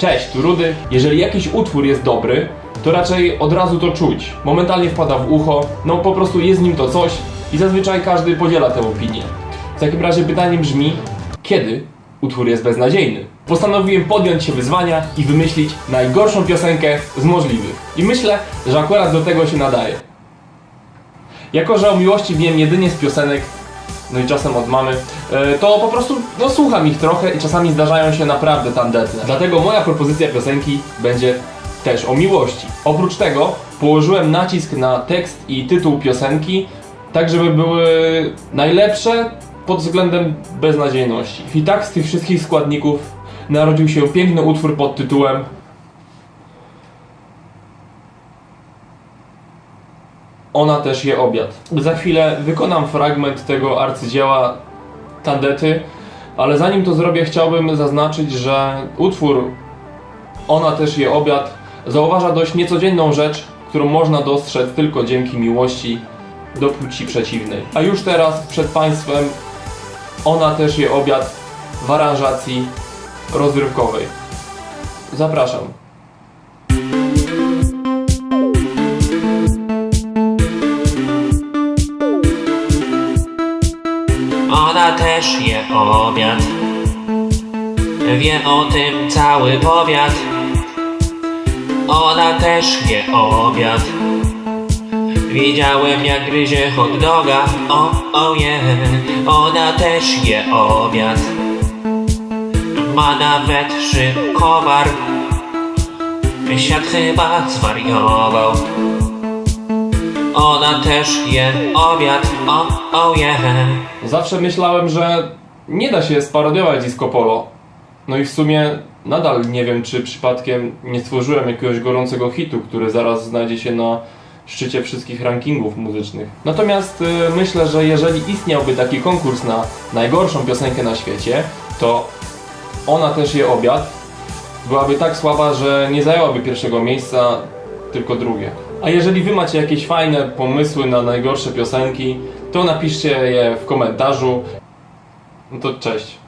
Cześć, tu Rudy. Jeżeli jakiś utwór jest dobry, to raczej od razu to czuć. Momentalnie wpada w ucho, no po prostu jest nim to coś i zazwyczaj każdy podziela tę opinię. W takim razie pytanie brzmi, kiedy utwór jest beznadziejny? Postanowiłem podjąć się wyzwania i wymyślić najgorszą piosenkę z możliwych. I myślę, że akurat do tego się nadaje. Jako, że o miłości wiem jedynie z piosenek, no i czasem od mamy, e, to po prostu no, słucham ich trochę i czasami zdarzają się naprawdę tandetne. Dlatego moja propozycja piosenki będzie też o miłości. Oprócz tego położyłem nacisk na tekst i tytuł piosenki, tak żeby były najlepsze pod względem beznadziejności. I tak z tych wszystkich składników narodził się piękny utwór pod tytułem Ona też je obiad. Za chwilę wykonam fragment tego arcydzieła tandety, ale zanim to zrobię, chciałbym zaznaczyć, że utwór Ona też je obiad zauważa dość niecodzienną rzecz, którą można dostrzec tylko dzięki miłości do płci przeciwnej. A już teraz przed Państwem Ona też je obiad w aranżacji rozrywkowej. Zapraszam. Ona też je obiad. Wie o tym cały powiat. Ona też je obiad. Widziałem jak gryzie hot doga. O, o je. Ona też je obiad. Ma nawet szybkowar Świat chyba zwariował Ona też je obiad O, o je Zawsze myślałem, że nie da się sparodiować disco polo. No i w sumie nadal nie wiem, czy przypadkiem nie stworzyłem jakiegoś gorącego hitu, który zaraz znajdzie się na szczycie wszystkich rankingów muzycznych. Natomiast y, myślę, że jeżeli istniałby taki konkurs na najgorszą piosenkę na świecie, to ona też je obiad byłaby tak słaba, że nie zajęłaby pierwszego miejsca, tylko drugie. A jeżeli wy macie jakieś fajne pomysły na najgorsze piosenki, to napiszcie je w komentarzu. No to cześć.